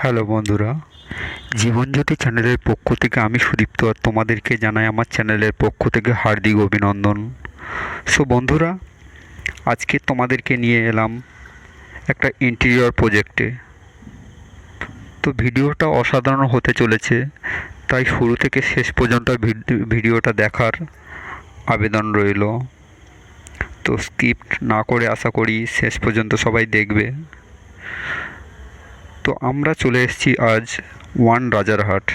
Hello বন্ধুরা, জীবনজ্যোতি চ্যানেলের পক্ষ থেকে আমি সুদীপ্ত আর তোমাদেরকে জানাই আমার চ্যানেলের পক্ষ থেকে হার্দিক অভিনন্দন। সো বন্ধুরা, আজকে তোমাদেরকে নিয়ে এলাম একটা ইন্টেরিয়র প্রজেক্টে তো ভিডিওটা অসাধারণ হতে চলেছে, তাই শুরু থেকে শেষ পর্যন্ত ভিড- ভিডিওটা দেখার আবেদন রইল। তো স্কিপ্ট না করে আশা করি শেষ পর্যন্ত সবাই দেখবে। তো আমরা চলে এসেছি আজ ওয়ান রাজারহাট,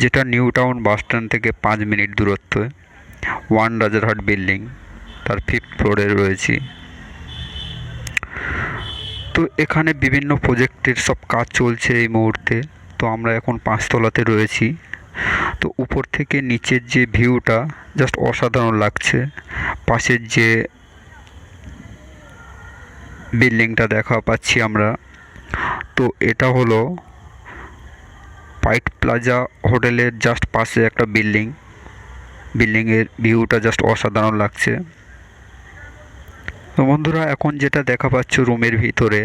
যেটা নিউ টাউন বাস স্ট্যান্ড থেকে পাঁচ মিনিট দূরত্বে। ওয়ান রাজারহাট বিল্ডিং, তার ফিফথ ফ্লোরে রয়েছি। তো এখানে বিভিন্ন প্রজেক্টের সব কাজ চলছে এই মুহূর্তে। তো আমরা এখন পাঁচতলাতে রয়েছি। তো উপর থেকে নিচের যে ভিউটা, জাস্ট অসাধারণ লাগছে। পাশের যে বিল্ডিংটা দেখা পাচ্ছি আমরা। তো এটা হলো পাইট প্লাজা হোটেলের জাস্ট পাশে একটা বিল্ডিং। বিল্ডিংয়ের ভিউটা জাস্ট অসাধারণ লাগছে। তো বন্ধুরা, এখন যেটা দেখা পাচ্ছ রুমের ভিতরে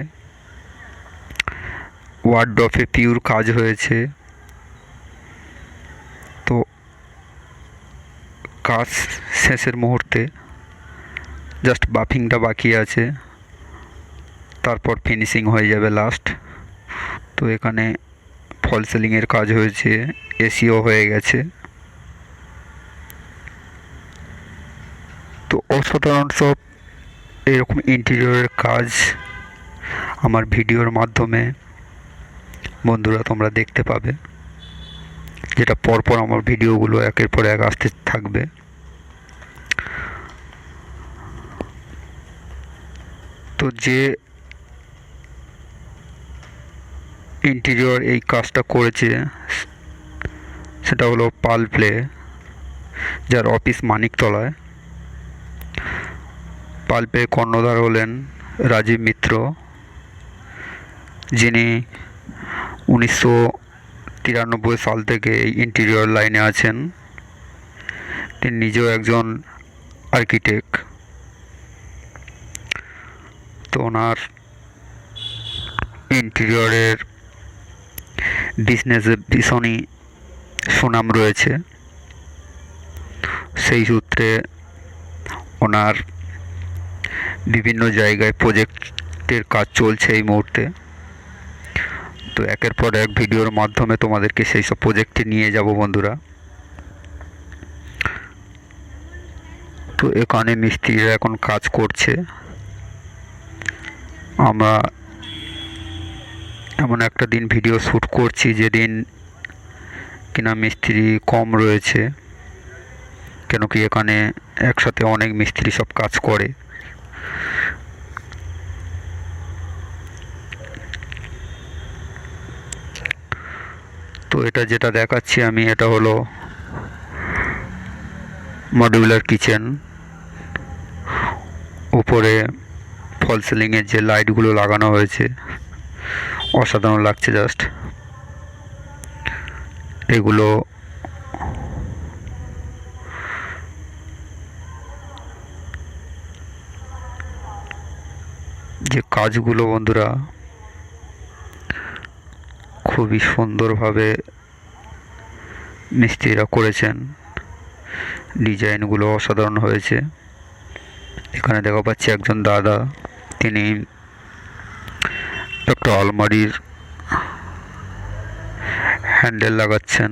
ওয়ার্ড্রফে পিওর কাজ হয়েছে। তো কাজ শেষের মুহূর্তে জাস্ট বাফিংটা বাকি আছে। তারপর ফিনিশিং হয়ে যাবে লাস্ট তো এখানে ফল সিলিংয়ের কাজ হয়েছে এসিও হয়ে গেছে। তো অসাধারণ সব এরকম ইন্টেরিয়রের কাজ আমার ভিডিওর মাধ্যমে বন্ধুরা তোমরা দেখতে পাবে। যেটা পরপর আমার ভিডিওগুলো একের পর এক আসতে থাকবে। তো যে ইন্টেরিয়র এই কাজটা করেছে, সেটা হলো পাল প্লে যার অফিস মানিকতলায়। পাল্পের কর্ণধার হলেন রাজীব মিত্র, যিনি উনিশশো তিরানব্বই সাল থেকে এই ইন্টেরিয়র লাইনে আছেন। তিনি নিজেও একজন আর্কিটেক্ট তো ওনার ইন্টেরিয়রের বিজনেসে ভীষণই সুনাম রয়েছে। সেই সূত্রে ওনার বিভিন্ন জায়গায় প্রজেক্টের কাজ চলছে এই মুহূর্তে। তো একের পর এক ভিডিওর মাধ্যমে তোমাদেরকে সেই সব প্রজেক্টে নিয়ে যাব বন্ধুরা। তো এখানে মিস্ত্রিরা এখন কাজ করছে। আমরা এমন একটা দিন ভিডিও শ্যুট করছি যেদিন কিনা মিস্ত্রি কম রয়েছে। কেন কি এখানে একসাথে অনেক মিস্ত্রি সব কাজ করে। তো এটা যেটা দেখাচ্ছি আমি, এটা হলো মডিউলার কিচেন উপরে ফল সিলিংয়ের যে লাইটগুলো লাগানো হয়েছে। অসাধারণ লাগছে জাস্ট এগুলো যে কাজগুলো বন্ধুরা খুবই সুন্দরভাবে মিস্ত্রিরা করেছেন। ডিজাইনগুলো অসাধারণ হয়েছে। এখানে দেখা পাচ্ছি একজন দাদা, তিনি একটা আলমারির হ্যান্ডেল লাগাচ্ছেন।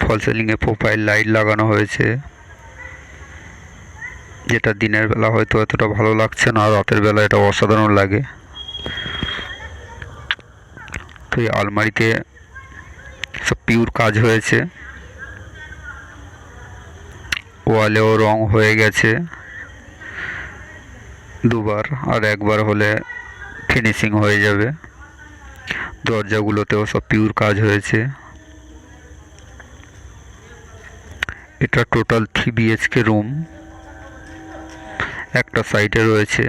ফল সিলিংয়ে প্রোফাইল লাইট লাগানো হয়েছে। যেটা দিনের বেলা হয়তো এতটা ভালো লাগছে না, রাতের বেলা এটা অসাধারণ লাগে। তো এই আলমারিতে সব পিওর কাজ হয়েছে। ওয়ালেও রং হয়ে গেছে। দুবার আর একবার হলে ফিনিশিং হয়ে যাবে। দরজাগুলোতেও সব পিওর কাজ হয়েছে। এটা টোটাল থ্রি বিএইচকে রুম একটা সাইডে রয়েছে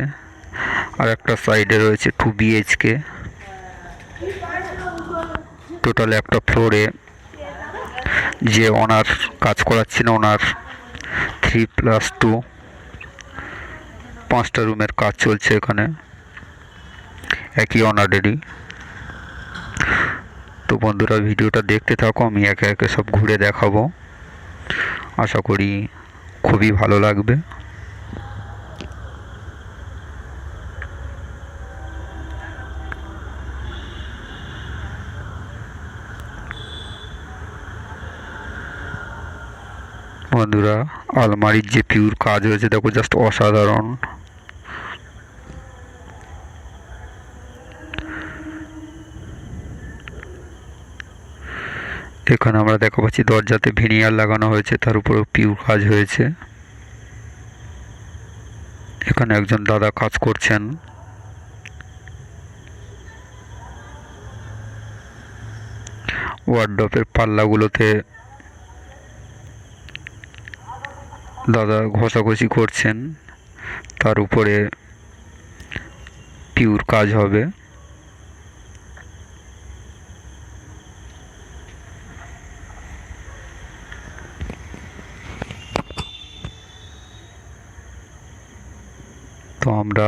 আর একটা সাইডে রয়েছে টু বিএইচকে টোটাল একটা ফ্লোরে যে ওনার কাজ করাচ্ছেন ওনার থ্রি প্লাস টু। পাঁচটা রুমের কাজ চলছে এখানে। একই অনারেরই তো বন্ধুরা, ভিডিওটা দেখতে থাকো, আমি একে একে সব ঘুরে দেখাবো। আশা করি খুবই ভালো লাগবে। বন্ধুরা, আলমারির যে পিওর কাজ হয়েছে, দেখো জাস্ট অসাধারণ। এখানে আমরা দেখা পাচ্ছি, দরজাতে ভিনিয়ার লাগানো হয়েছে, তার উপরে পিওর কাজ হয়েছে। এখানে একজন দাদা কাজ করছেন। ওয়ার্ড্রপের পাল্লাগুলোতে দাদা ঘষাঘষি করছেন, তার উপরে পিউর কাজ হবে। তো আমরা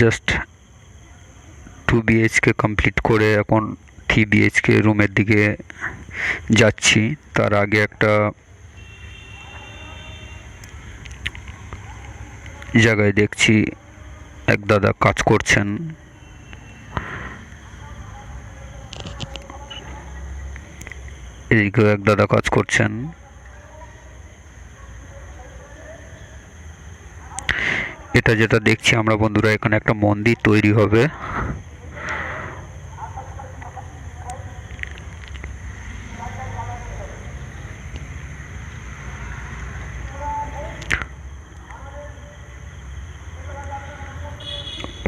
জাস্ট টু বিএইচকে কমপ্লিট করে এখন থ্রি বিএইচকে রুমের দিকে যাচ্ছি। তার আগে একটা জায়গায় দেখছি এক দাদা কাজ করছেন। এদিকেও এক দাদা কাজ করছেন। এটা যেটা দেখছি আমরা বন্ধুরা, এখানে একটা মন্দির তৈরি হবে।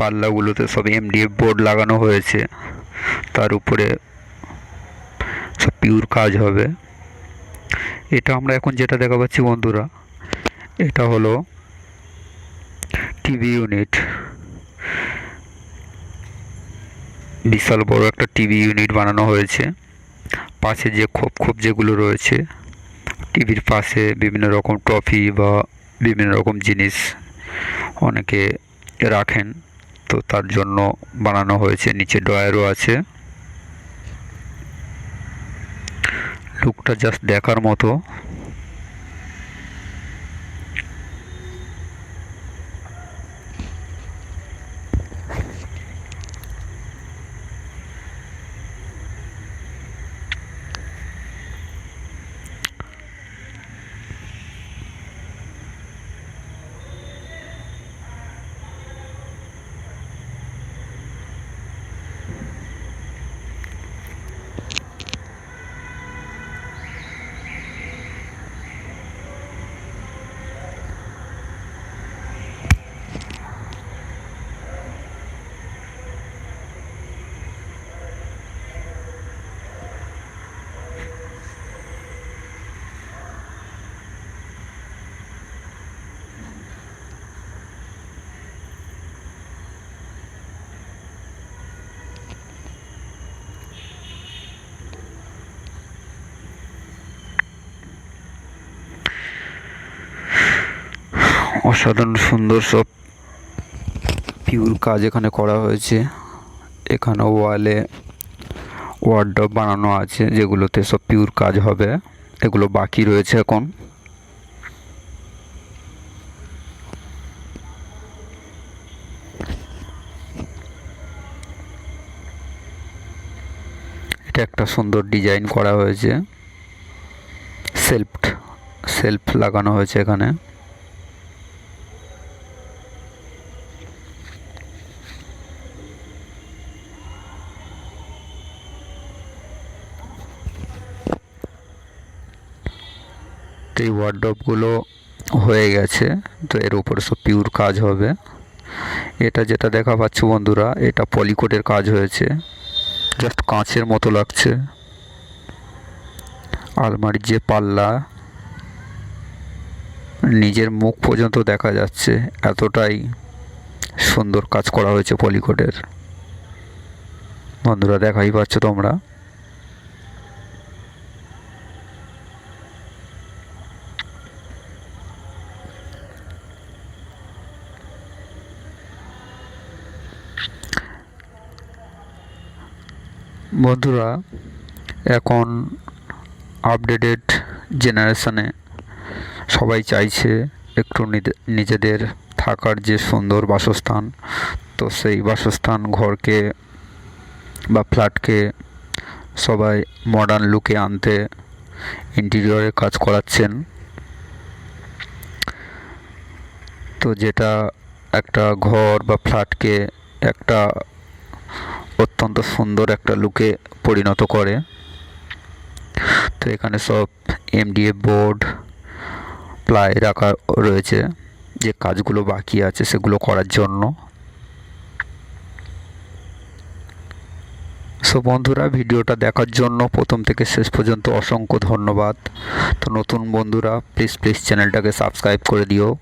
পাল্লাগুলোতে সব এমডিএফ বোর্ড লাগানো হয়েছে। তার উপরে সব পিওর কাজ হবে। এটা আমরা এখন যেটা দেখা পাচ্ছি বন্ধুরা, এটা হলো টিভি ইউনিট বিশাল বড় একটা টিভি ইউনিট বানানো হয়েছে। পাশে যে খোপ খোপ যেগুলো রয়েছে টিভির পাশে বিভিন্ন রকম ট্রফি বা বিভিন্ন রকম জিনিস অনেকে রাখেন। তো তার জন্য বানানো হয়েছে নিচে ড্রয়ারও আছে। লুকটা জাস্ট দেখার মতো। অসাধারণ সুন্দর সব পিউর কাজ এখানে করা হয়েছে। এখানে ওয়ালে ওয়ার্ড্রপ বানানো আছে যেগুলোতে সব পিউর কাজ হবে। এগুলো বাকি রয়েছে এখন। এটা একটা সুন্দর ডিজাইন করা হয়েছে। সেলফ সেলফ লাগানো হয়েছে এখানে। এই ওয়ার্ড্রপগুলো হয়ে গেছে, তো এর উপরে সব পিওর কাজ হবে। এটা যেটা দেখা পাচ্ছ বন্ধুরা, এটা পলিকোটের কাজ হয়েছে। জাস্ট কাঁচের মতো লাগছে। আলমারির যে পাল্লা, নিজের মুখ পর্যন্ত দেখা যাচ্ছে, এতটাই সুন্দর কাজ করা হয়েছে পলিকোটের বন্ধুরা, দেখাই পাচ্ছ তোমরা। বন্ধুরা, এখন আপডেটেড জেনারেশনে সবাই চাইছে একটু নিজেদের থাকার যে সুন্দর বাসস্থান, তো সেই বাসস্থান ঘরকে বা ফ্ল্যাটকে সবাই মডার্ন লুকে আনতে ইন্টেরিয়রের কাজ করাচ্ছেন। তো যেটা একটা ঘর বা ফ্ল্যাটকে একটা অত্যন্ত সুন্দর একটা লুকে পরিণত করে। তো এখানে সব এমডিএফ বোর্ড প্লাই রাখা রয়েছে। যে কাজগুলো বাকি আছে সেগুলো করার জন্য। সো বন্ধুরা, ভিডিওটা দেখার জন্য প্রথম থেকে শেষ পর্যন্ত অসংখ্য ধন্যবাদ। তো নতুন বন্ধুরা প্লিজ প্লিজ চ্যানেলটাকে সাবস্ক্রাইব করে দিও।